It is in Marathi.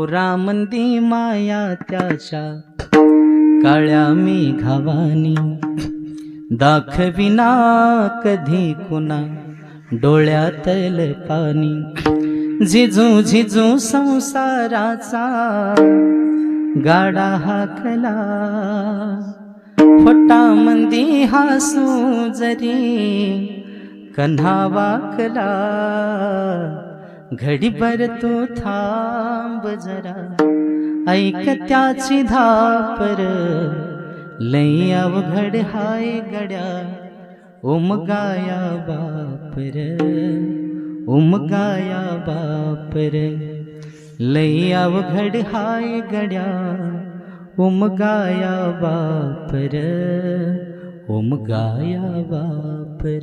पुरामंदी माया त्याच्या. काळ्या मेघावानी दाखविना कधी कुणा डोळ्यातल पाणी. झिजू झिजू संसाराचा गाडा हाकला. फोटा मंदी हासू जरी कन्हा वाकला. घडीभर तू थांब जरा. ऐक त्याची धापर. लई अवघड हाय गड्या. उमगाया बापर. उमगाया बापर. लई अवघड हाय गड्या. उमगाया बापर. उमगाया बापर.